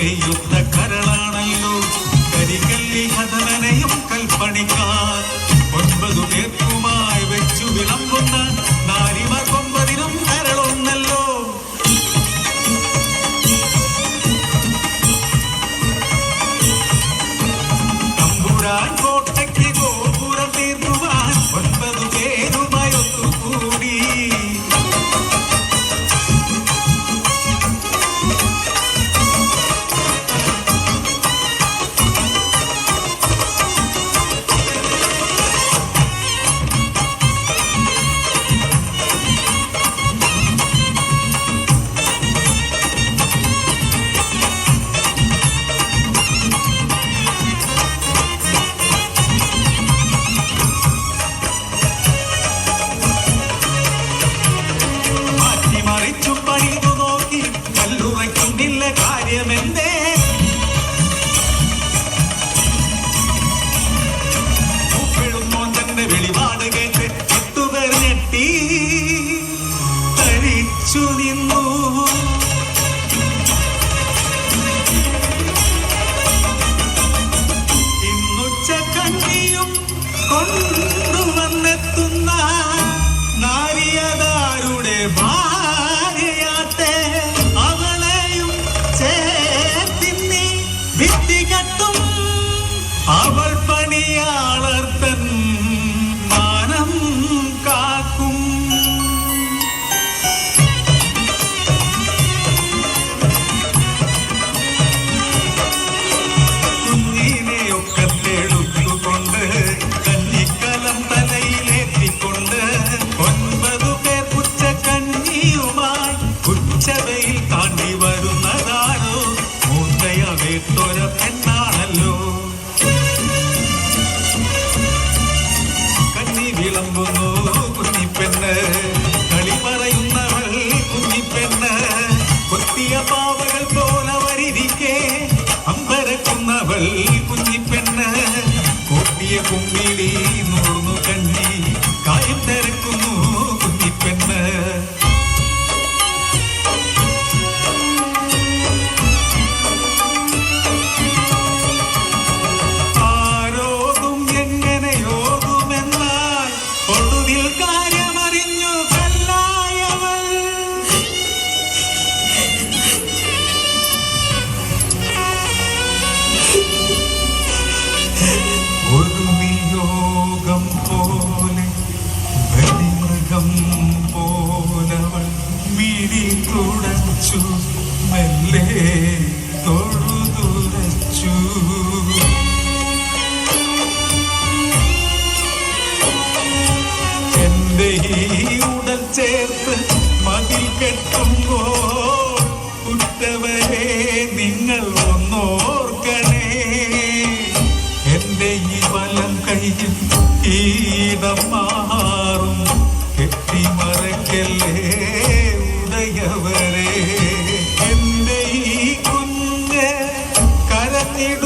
feio move കളി പറയുന്നവൾ കുഞ്ഞിപ്പെണ്ണ്. കൊത്തിയ പാവകൾ പോലവരിരിക്കെ അമ്പരക്കുന്നവൾ കുഞ്ഞിപ്പെണ്ണ. കൊട്ടിയ കുമ്പിളി മിഴി തുടച്ചു മെല്ലെ തൊഴുതുരച്ചു. എന്റെ ഈ ഉടൽ ചേർത്ത് മതിൽ കെട്ടുമ്പോൾ കുറ്റവരെ നിങ്ങൾ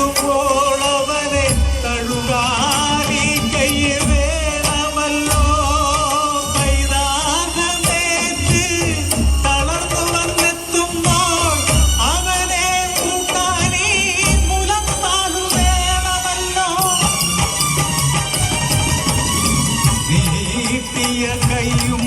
திருக்கோளவனை தழுவாரி கையில் வேறமல்லோ கைதாக நேற்று தளர்ந்து வந்தெத்தும்போல் அவனே கூட்டாளி முலத்தாலும் வேறமல்லோ நீட்டிய கையும்